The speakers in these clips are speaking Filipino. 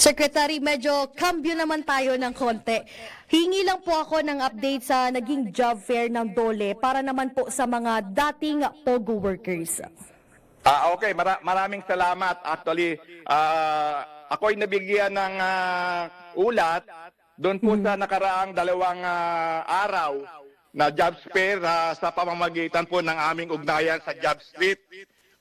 Secretary, medyo cambio naman tayo ng konti. Hingi lang po ako ng update sa naging job fair ng Dole para naman po sa mga dating POGO workers. Ah, okay, Mara- maraming salamat. Actually, ah, ako'y nabigyan ng ah, ulat doon po sa nakaraang dalawang ah, araw na job fair ah, sa pamamagitan po ng aming ugnayan sa Job Street,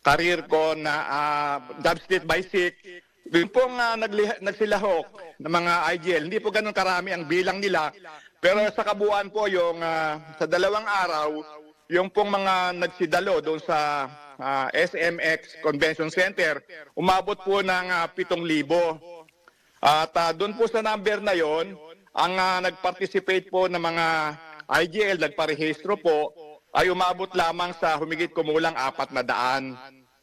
career ko na ah, Job Street by SIC. Doon pong ah, nagli- nagsilahok ng mga IGL. Hindi po ganun karami ang bilang nila. Pero sa kabuuan po, yung ah, sa dalawang araw, yung pong mga nagsidalo doon sa ah, SMX Convention Center, umabot po ng ah, 7,000. At ah, doon po sa number na yon, ang ah, nag-participate po ng mga IGL, nagparehistro po, ay umabot lamang sa humigit kumulang apat na daan,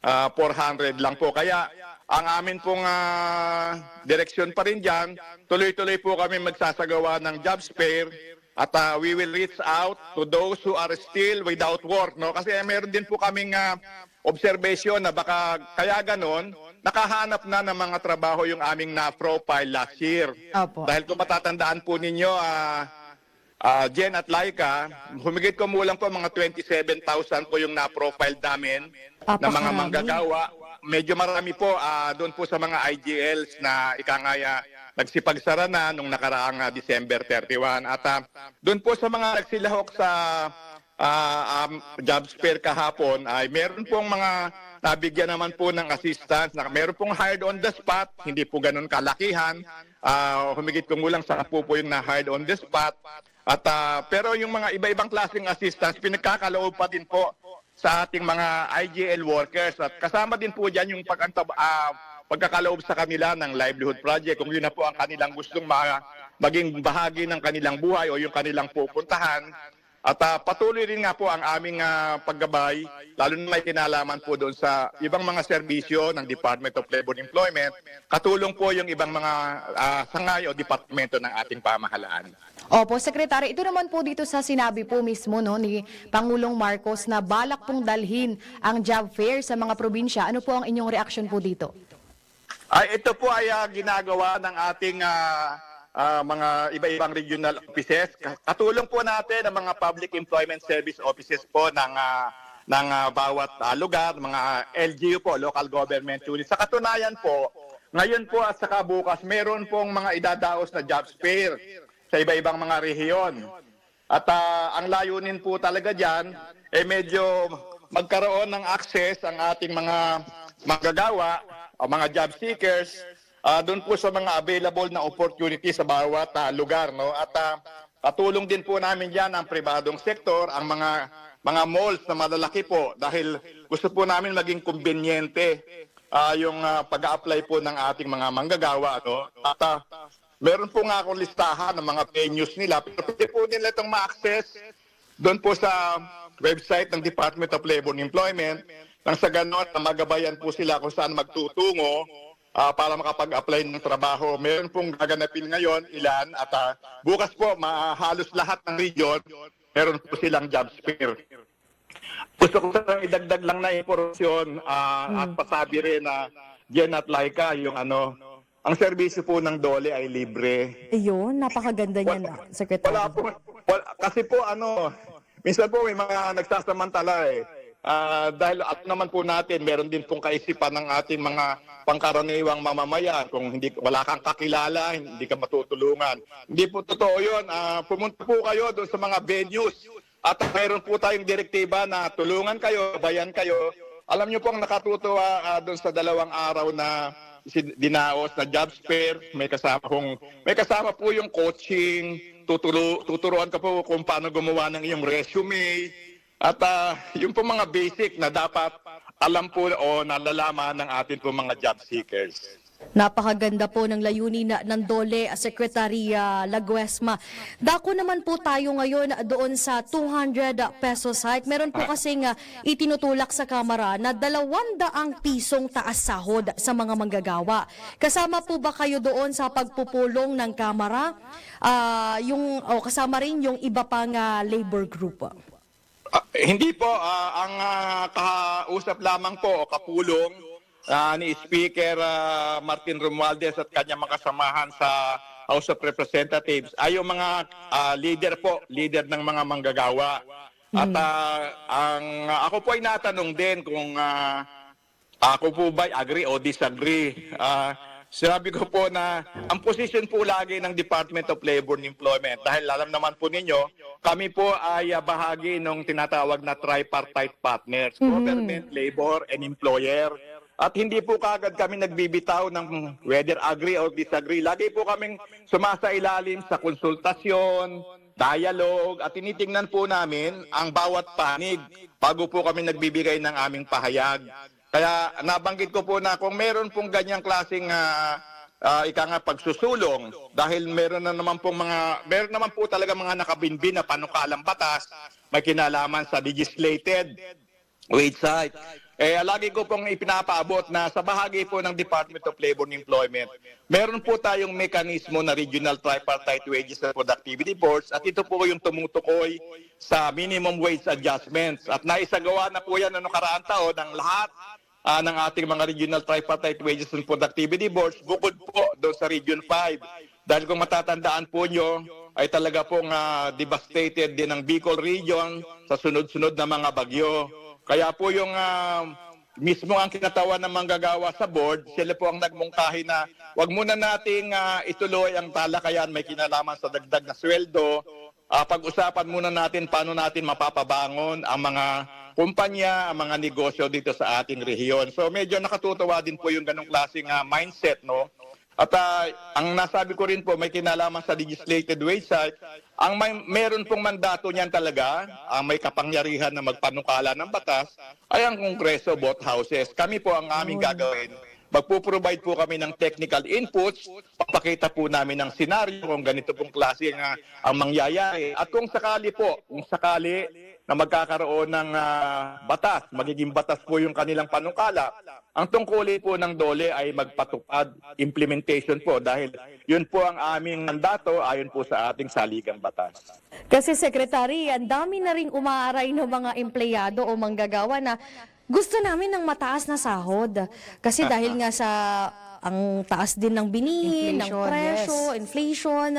ah, 400 lang po. Kaya ang amin pong ah, direksyon pa rin dyan, tuloy-tuloy po kami magsasagawa ng job fair at ah, we will reach out to those who are still without work. No? Kasi meron din po kaming ah, observation na baka kaya ganon, nakahanap na ng mga trabaho yung aming na-profile last year. Opo. Dahil kung matatandaan po ninyo, ah, ah, Jen at Laika, humigit kumulang po mga 27,000 po yung na-profile namin na mga manggagawa. Medyo marami po ah, doon po sa mga IGLs na ikangaya nagsipagsara na nung nakaraang ah, December 31. At ah, doon po sa mga nagsilahok sa ah, um, job fair kahapon ay meron pong mga nabigyan naman po ng assistance na meron pong hired on the spot, hindi po ganun kalakihan. Ah, humigit kumulang sa po po yung na hired on the spot. At ah, pero yung mga iba-ibang klaseng assistance pinagkakaloob pa din po sa ating mga IGL workers at kasama din po diyan yung pag ah, pagkakaloob sa kanila ng livelihood project kung yun na po ang kanilang gustong ma- maging bahagi ng kanilang buhay o yung kanilang pupuntahan. At ah, patuloy rin nga po ang aming ah, paggabay, lalo na may kinalaman po doon sa ibang mga serbisyo ng Department of Labor and Employment. Katulong po yung ibang mga ah, sangay o departamento ng ating pamahalaan. Opo, Secretary, ito naman po dito sa sinabi po mismo no, ni Pangulong Marcos na balak pong dalhin ang job fair sa mga probinsya. Ano po ang inyong reaksyon po dito? Ay, ito po ay ah, ginagawa ng ating ah, ah, mga iba-ibang regional offices. Ka- Katulong po natin ang mga public employment service offices po ng ah, ng ah, bawat ah, lugar, mga LGU po, local government units. Sa katunayan po, ngayon po at saka bukas, meron pong mga idadaos na jobs fair sa iba-ibang mga rehiyon. At ah, ang layunin po talaga dyan, eh medyo magkaroon ng access ang ating mga manggagawa, o mga job seekers, ah, doon po sa mga available na opportunity sa bawat ah, lugar. No? At ah, katulong din po namin dyan ang pribadong sektor, ang mga mga malls na malalaki po dahil gusto po namin maging kumbinyente ah, yung ah, pag-apply po ng ating mga manggagawa. No? At ah, meron po nga akong listahan ng mga venues nila. Pero pwede po nila itong ma-access doon po sa website ng Department of Labor and Employment nang sa ganon magabayan po sila kung saan magtutungo ah, para makapag-apply ng trabaho. Meron pong gaganapin ngayon, ilan, at ah, bukas po, ma- halos lahat ng region, meron po silang job fair. Gusto ko lang idagdag lang na impormasyon ah, at pasabi rin na Jen at Laika, yung ano, ang serbisyo po ng Dole ay libre. Ayun, napakaganda niyan, Wala- Secretary. Wala po. Wala, kasi po ano, minsan po may mga nagsasamantala eh. Ah, dahil at naman po natin, meron din pong kaisipan ng ating mga pangkaraniwang mamamayan. Kung hindi wala kang kakilala, hindi ka matutulungan. Hindi po totoo 'yon. Ah, pumunta po kayo doon sa mga venues. At meron po tayong direktiba na tulungan kayo, bayan kayo. Alam niyo po ang nakatutuwa ah, doon sa dalawang araw na si dinaos na job fair, may kasama kong may kasama po yung coaching, tuturo tuturuan ka po kung paano gumawa ng iyong resume at ah, yung po mga basic na dapat alam po o nalalaman ng atin po mga job seekers. Napakaganda po ng layunin na, ng Dole, uh, Secretary uh, Laguesma. Dako naman po tayo ngayon doon sa 200 pesos hike. Meron po kasing uh, itinutulak sa Kamara na 200 pisong taas sahod sa mga manggagawa. Kasama po ba kayo doon sa pagpupulong ng Kamara? Ah, yung, o kasama rin yung iba pang uh, labor group. Ah, hindi po, ah, ang ah, kausap lamang po o kapulong ah, ni Speaker ah, Martin Romualdez at kanyang mga kasamahan sa House of Representatives ay yung mga ah, leader po, leader ng mga manggagawa. At ah, ang ako po ay natanong din kung ah, ako po ba agree o disagree? Ah, Sinabi ko po na ang position po lagi ng Department of Labor and Employment dahil alam naman po ninyo, kami po ay ah, bahagi ng tinatawag na tripartite partners, government, labor, and employer. At hindi po kagad kami nagbibitaw ng whether agree or disagree. Lagi po kaming sumasailalim sa konsultasyon, dialogue, at tinitingnan po namin ang bawat panig bago po kami nagbibigay ng aming pahayag. Kaya nabanggit ko po na kung meron pong ganyang klaseng ah, ah, ika nga pagsusulong dahil meron na naman pong mga meron naman po talaga mga nakabinbin na panukalang batas may kinalaman sa legislated wage site. Eh, lagi ko pong ipinapaabot na sa bahagi po ng Department of Labor and Employment, meron po tayong mekanismo na Regional Tripartite Wages and Productivity Boards at ito po yung tumutukoy sa minimum wage adjustments. At naisagawa na po yan noong nakaraang taon ng lahat ah, ng ating mga Regional Tripartite Wages and Productivity Boards bukod po doon sa Region 5. Dahil kung matatandaan po nyo, ay talaga pong ah, devastated din ang Bicol Region sa sunod-sunod na mga bagyo. Kaya po yung ah, mismo ang kinatawan ng manggagawa sa board, sila po ang nagmungkahi na wag muna nating ah, ituloy ang talakayan may kinalaman sa dagdag na sweldo. Ah, pag-usapan muna natin paano natin mapapabangon ang mga kumpanya, ang mga negosyo dito sa ating rehiyon. So medyo nakatutuwa din po yung ganong klaseng ah, mindset, no? At ah, ang nasabi ko rin po, may kinalaman sa legislated wage site, ang may, meron pong mandato niyan talaga, ang may kapangyarihan na magpanukala ng batas, ay ang Kongreso, both houses. Kami po ang aming gagawin. Magpo-provide po kami ng technical inputs, papakita po namin ng senaryo kung ganito pong klase nga ang mangyayari. At kung sakali po, kung sakali na magkakaroon ng ah, batas, magiging batas po yung kanilang panukala, ang tungkulin po ng DOLE ay magpatupad implementation po dahil yun po ang aming mandato ayon po sa ating saligang batas. Kasi Secretary, ang dami na ring umaaray ng mga empleyado o manggagawa na gusto namin ng mataas na sahod. Kasi dahil nga sa ang taas din ng binihin, ng Inflation, presyo, yes. inflation.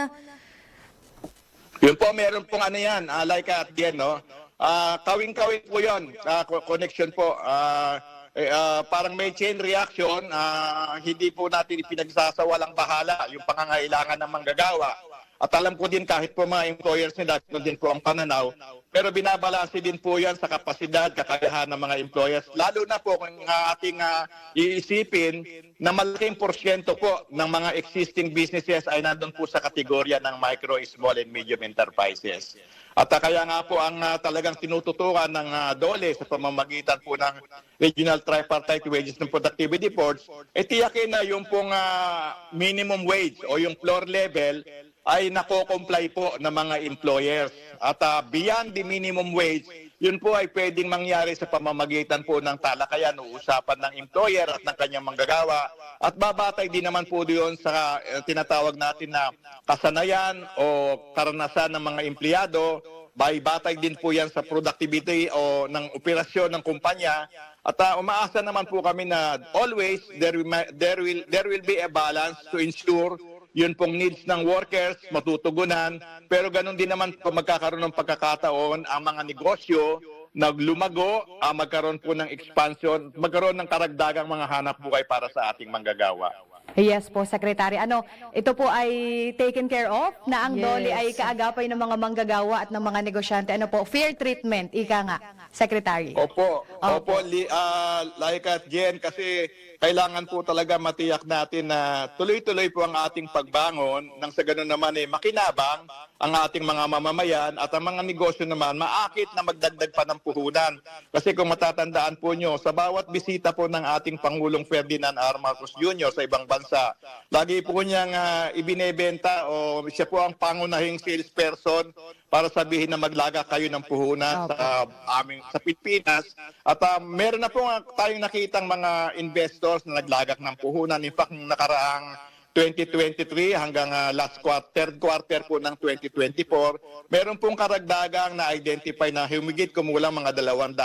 Yun po, meron pong ano yan, ah, like at the end, no? Ah, kawing-kawing po yun, ah, co- connection po. Ah, eh, ah, parang may chain reaction, ah, hindi po natin ipinagsasawalang bahala yung pangangailangan ng manggagawa. At alam ko din kahit po mga employers nila, ito din po ang pananaw, pero binabalanse din po yan sa kapasidad, kakayahan ng mga employers. Lalo na po kung ating ah, iisipin na malaking porsyento po ng mga existing businesses ay nandun po sa kategorya ng micro, small, and medium enterprises. At ah, kaya nga po ang ah, talagang tinututukan ng ah, DOLE sa pamamagitan po ng Regional Tripartite Wages and Productivity Boards, e tiyakin na yung pong ah, minimum wage o yung floor level ay nako-comply po ng mga employers. At ah, beyond the minimum wage, yun po ay pwedeng mangyari sa pamamagitan po ng talakayan o usapan ng employer at ng kanyang manggagawa. At babatay din naman po doon sa eh, tinatawag natin na kasanayan o karanasan ng mga empleyado. By batay din po yan sa productivity o ng operasyon ng kumpanya. At ah, umaasa naman po kami na always there will, there will, there will be a balance to ensure yun pong needs ng workers matutugunan. Pero ganun din naman po magkakaroon ng pagkakataon ang mga negosyo na lumago, ah, magkaroon po ng expansion, magkaroon ng karagdagang mga hanap buhay para sa ating manggagawa. Yes po, Secretary. Ano, ito po ay taken care of na ang Yes. DOLE ay kaagapay ng mga manggagawa at ng mga negosyante. Ano po, fair treatment, ika nga, Secretary. Opo, opo, li, ah, like at Jen, kasi kailangan po talaga matiyak natin na tuloy-tuloy po ang ating pagbangon nang sa ganun naman eh makinabang ang ating mga mamamayan at ang mga negosyo naman maakit na magdagdag pa ng puhunan. Kasi kung matatandaan po nyo, sa bawat bisita po ng ating Pangulong Ferdinand R. Marcos Jr. sa ibang bansa, lagi po niyang ah, ibinebenta o siya po ang pangunahing salesperson para sabihin na maglaga kayo ng puhunan sa aming sa Pilipinas. At ah, meron na po nga tayong nakitang mga investors na naglagak ng puhunan. In fact nakaraang 2023 hanggang ah, last quarter, third quarter po ng 2024, meron pong karagdagang na-identify na humigit kumulang mga 200,000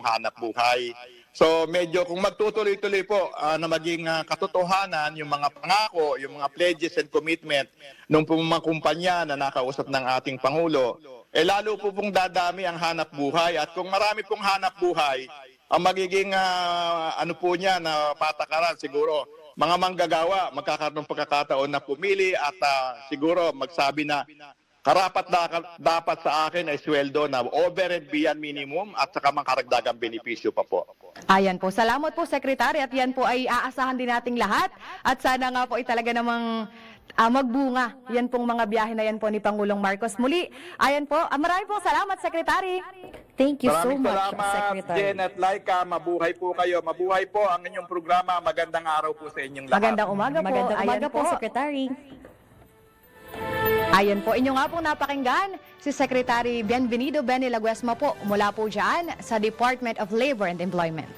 hanap buhay. So medyo kung magtutuloy-tuloy po ah, na maging ah, katotohanan yung mga pangako, yung mga pledges and commitment po mga kumpanya na nakausap ng ating Pangulo, eh lalo po pong dadami ang hanap buhay. At kung marami pong hanap buhay, ang magiging ah, ano po niya na patakaran siguro, mga manggagawa magkakaroon ng pagkakataon na pumili at ah, siguro magsabi na karapat na, dapat sa akin ay sweldo na over and beyond minimum at saka mga karagdagang benepisyo pa po. Ayan po. Salamat po, Secretary. At yan po ay aasahan din nating lahat. At sana nga po ay talaga namang ah, magbunga. Yan pong mga biyahe na yan po ni Pangulong Marcos. Muli, ayan po. Ah, marami pong salamat, Secretary. Thank you so Maraming much, salamat, Secretary. Jen at Laika. Mabuhay po kayo. Mabuhay po ang inyong programa. Magandang araw po sa inyong lahat. Magandang umaga po. Magandang Ayan umaga po, Secretary. Ayan po, inyo nga pong napakinggan si Secretary Bienvenido Benny Laguesma po mula po dyan sa Department of Labor and Employment.